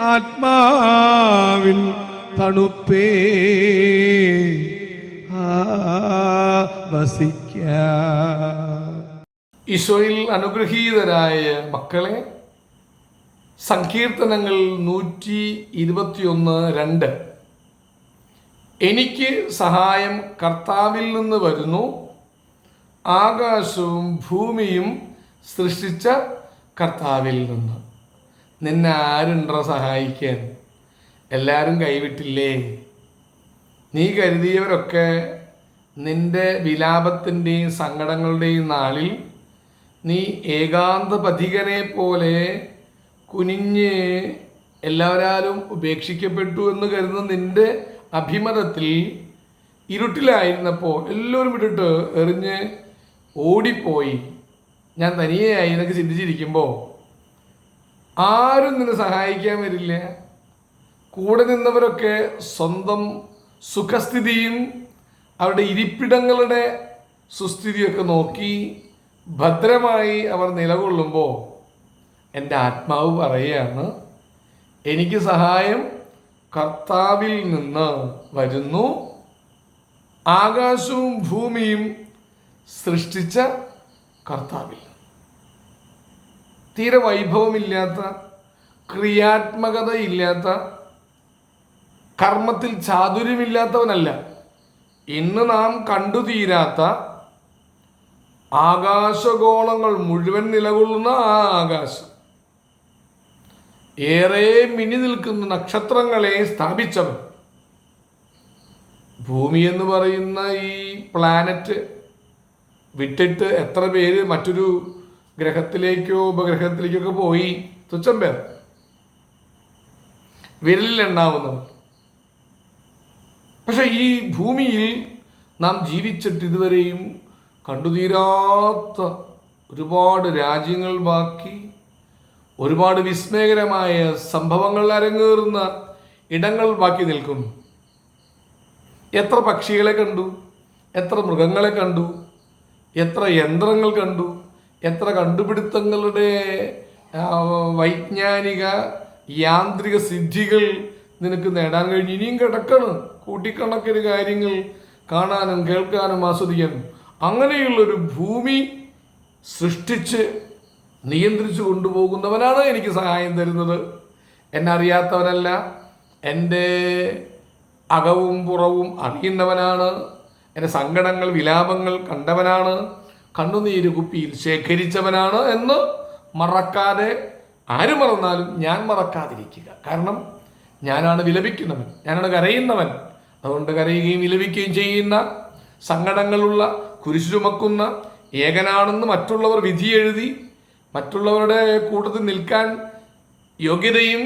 ആത്മാവിൻ തണുപ്പേ. വസിക്ക. ഈശോയിൽ അനുഗ്രഹീതരായ മക്കളെ സങ്കീർത്തനങ്ങൾ നൂറ്റി ഇരുപത്തിയൊന്ന് രണ്ട്. എനിക്ക് സഹായം കർത്താവിൽ നിന്ന് വരുന്നു. ആകാശവും ഭൂമിയും സൃഷ്ടിച്ച കർത്താവിൽ നിന്ന്. നിന്നെ ആരുണ്ടോ സഹായിക്കാൻ. എല്ലാവരും കൈവിട്ടില്ലേ? നീ കരുതിയവരൊക്കെ നിന്റെ വിലാപത്തിന്റെയും സങ്കടങ്ങളുടെയും നാളിൽ നീ ഏകാന്ത പഥികനെ പോലെ കുനിഞ്ഞ് എല്ലാവരാലും ഉപേക്ഷിക്കപ്പെട്ടു എന്ന് കരുതുന്ന നിന്റെ അഭിമതത്തിൽ ഇരുട്ടിലായിരുന്നപ്പോൾ എല്ലാവരും വിട്ടിട്ട് എറിഞ്ഞ് ഓടിപ്പോയി. ഞാൻ തനിയെയായി എന്നൊക്കെ ചിന്തിച്ചിരിക്കുമ്പോൾ ആരും നിന്നെ സഹായിക്കാൻ വരില്ല. കൂടെ നിന്നവരൊക്കെ സ്വന്തം സുഖസ്ഥിതിയും അവരുടെ ഇരിപ്പിടങ്ങളുടെ സുസ്ഥിതിയൊക്കെ നോക്കി ഭദ്രമായി അവർ നിലകൊള്ളുമ്പോൾ എന്റെ ആത്മാവ് പറയുകയാണ് എനിക്ക് സഹായം കർത്താവിൽ നിന്ന് വരുന്നു. ആകാശവും ഭൂമിയും സൃഷ്ടിച്ച കർത്താവിൽ തീരെ വൈഭവമില്ലാത്ത ക്രിയാത്മകത ഇല്ലാത്ത കർമ്മത്തിൽ ചാതുര്യമില്ലാത്തവനല്ല. ഇന്ന് നാം കണ്ടു തീരാത്ത ആകാശഗോളങ്ങൾ മുഴുവൻ നിലകൊള്ളുന്ന ആ ആകാശം. ഏറെ മിനി നിൽക്കുന്ന നക്ഷത്രങ്ങളെ സ്ഥാപിച്ചവൻ. ഭൂമി എന്ന് പറയുന്ന ഈ പ്ലാനറ്റ് വിട്ടിട്ട് എത്ര പേര് മറ്റൊരു ഗ്രഹത്തിലേക്കോ ഉപഗ്രഹത്തിലേക്കൊക്കെ പോയി തുച്ഛം പേർ വിരലിലെണ്ണാവുന്നവർ പക്ഷെ ഈ ഭൂമിയിൽ നാം ജീവിച്ചിട്ട് ഇതുവരെയും കണ്ടുതീരാത്ത ഒരുപാട് രാജ്യങ്ങൾ ബാക്കി ഒരുപാട് വിസ്മയകരമായ സംഭവങ്ങൾ അരങ്ങേറുന്ന ഇടങ്ങൾ ബാക്കി നിൽക്കുന്നു. എത്ര പക്ഷികളെ കണ്ടു എത്ര മൃഗങ്ങളെ കണ്ടു എത്ര യന്ത്രങ്ങൾ കണ്ടു എത്ര കണ്ടുപിടുത്തങ്ങളുടെ വൈജ്ഞാനിക യാന്ത്രിക സിദ്ധികൾ നിനക്ക് നേടാൻ കഴിഞ്ഞു. ഇനിയും കിടക്കണം. കൂട്ടിക്കണക്കിന് കാര്യങ്ങൾ കാണാനും കേൾക്കാനും ആസ്വദിക്കാനും. അങ്ങനെയുള്ളൊരു ഭൂമി സൃഷ്ടിച്ച് നിയന്ത്രിച്ചു കൊണ്ടുപോകുന്നവനാണ് എനിക്ക് സഹായം തരുന്നത്. എന്നെ അറിയാത്തവനല്ല. എന്റെ അകവും പുറവും അറിയുന്നവനാണ്. എന്റെ സങ്കടങ്ങൾ വിലാപങ്ങൾ കണ്ടവനാണ്. കണ്ണുനീര് കുപ്പിയിൽ ശേഖരിച്ചവനാണ് എന്ന് മറക്കാതെ ആര് മറന്നാലും ഞാൻ മറക്കാതിരിക്കുക. കാരണം ഞാനാണ് വിലപിക്കുന്നവൻ ഞാനാണ് കരയുന്നവൻ. അതുകൊണ്ട് കരയുകയും വിലപിക്കുകയും ചെയ്യുന്ന സങ്കടങ്ങളുള്ള കുരിശു ചുമക്കുന്ന ഏകനാണെന്ന് മറ്റുള്ളവർ വിധി എഴുതി മറ്റുള്ളവരുടെ കൂട്ടത്തിൽ നിൽക്കാൻ യോഗ്യതയും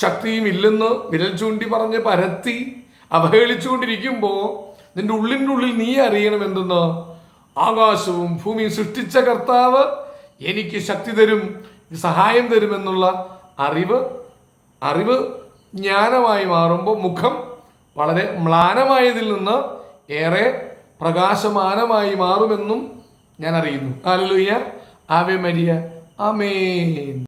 ശക്തിയും ഇല്ലെന്ന് വിരൽ ചൂണ്ടി പറഞ്ഞ് പരത്തി അവഹേളിച്ചുകൊണ്ടിരിക്കുമ്പോൾ നിന്റെ ഉള്ളിന്റെ ഉള്ളിൽ നീ അറിയണം എന്തെന്ന്? ആകാശവും ഭൂമിയും സൃഷ്ടിച്ച കർത്താവ് എനിക്ക് ശക്തി തരും സഹായം തരുമെന്നുള്ള അറിവ് അറിവ് ജ്ഞാനമായി മാറുമ്പോൾ മുഖം വളരെ മ്ലാനമായതിൽ നിന്ന് ഏറെ പ്രകാശമാനമായി മാറുമെന്നും ഞാൻ അറിയുന്നു. ആലുയ്യ ആവേ മരിയ. അമേൻ